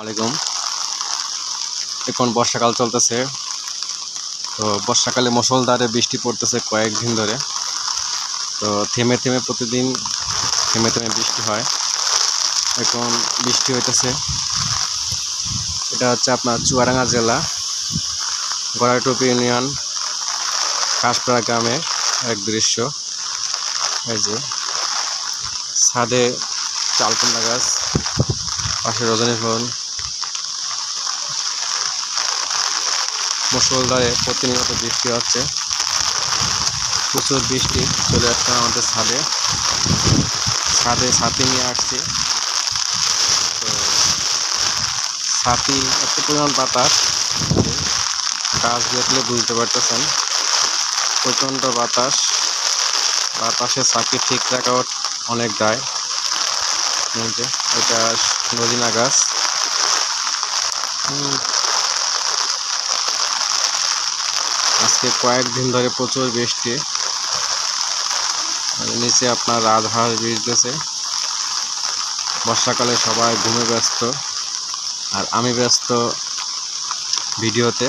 আলাইকুম। এখন বর্ষাকাল চলতেছে। তো বর্ষাকালে মুষলধারে বৃষ্টি পড়তেছে কয়েকদিন ধরে। তো থেমে থেমে প্রতিদিন থেমে থেমে বৃষ্টি হয়। এখন বৃষ্টি হইতেছে। এটা হচ্ছে আপনার চুয়াডাঙ্গা জেলা, গড়াইটুপি ইউনিয়ন, কাশপাড়া গ্রামের এক দৃশ্য। এই যে ছাদে চালকুমড়া গাছ, পাশে রজনী মুসলধারে প্রতিনিয়ত বৃষ্টি হচ্ছে। প্রচুর বৃষ্টি চলে আসছে আমাদের ছাদে। ছাদে ছাতি নিয়ে আসছি। তো ছাতি, এত পরিমাণ বাতাস। গাছ দেখলে বুঝতে পারতেছেন। প্রচণ্ড বাতাস। বাতাসে ছাতি ঠিক রাখাও অনেক দায়। এটা নদীনা গাছ। আজকে কয়েকদিন ধরে প্রচুর বৃষ্টি। নিচে আপনার রাজহাঁস বীজতেছে বর্ষাকালে সবাই ঘুমে ব্যস্ত। আর আমি ব্যস্ত ভিডিওতে।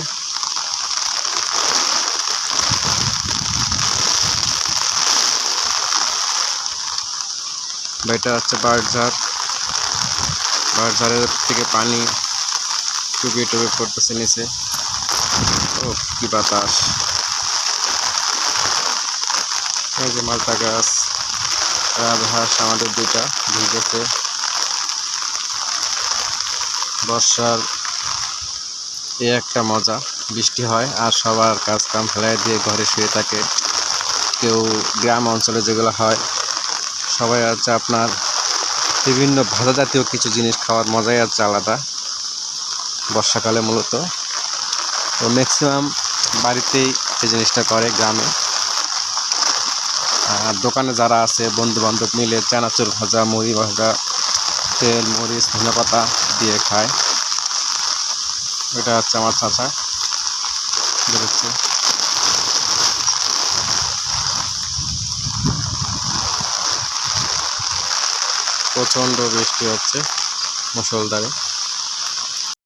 এটা হচ্ছে বাঁশঝাড় বাঁশঝাড়ের থেকে পানি টুপিয়ে টুপিয়ে পড়তেছে নিচে। ও কি বাতাস এই যে মালটা গাছ রাজহাঁস আমাদের দুইটা ভিজেছে বর্ষার এ একটা মজা বৃষ্টি হয়, আর সবার কাজ কাম ফেলাই দিয়ে ঘরে শুয়ে থাকে। কেউ গ্রাম অঞ্চলে যেগুলো হয়, সবাই আছে আপনার বিভিন্ন ভাজা জাতীয় কিছু জিনিস খাওয়ার মজাই আছে আলাদা। বর্ষাকালে মূলত। তো ম্যাক্সিমাম বাড়িতেই এই জিনিসটা করে গ্রামে। আর দোকানে যারা আছে বন্ধু বান্ধব মিলে চানাচুর ভাজা, মুড়ি ভাজা, তেল মরিচ ধনে পাতা দিয়ে খায়। এটা হচ্ছে আমার চাচা। বেরোচ্ছে। প্রচণ্ড বৃষ্টি হচ্ছে মুসলধারে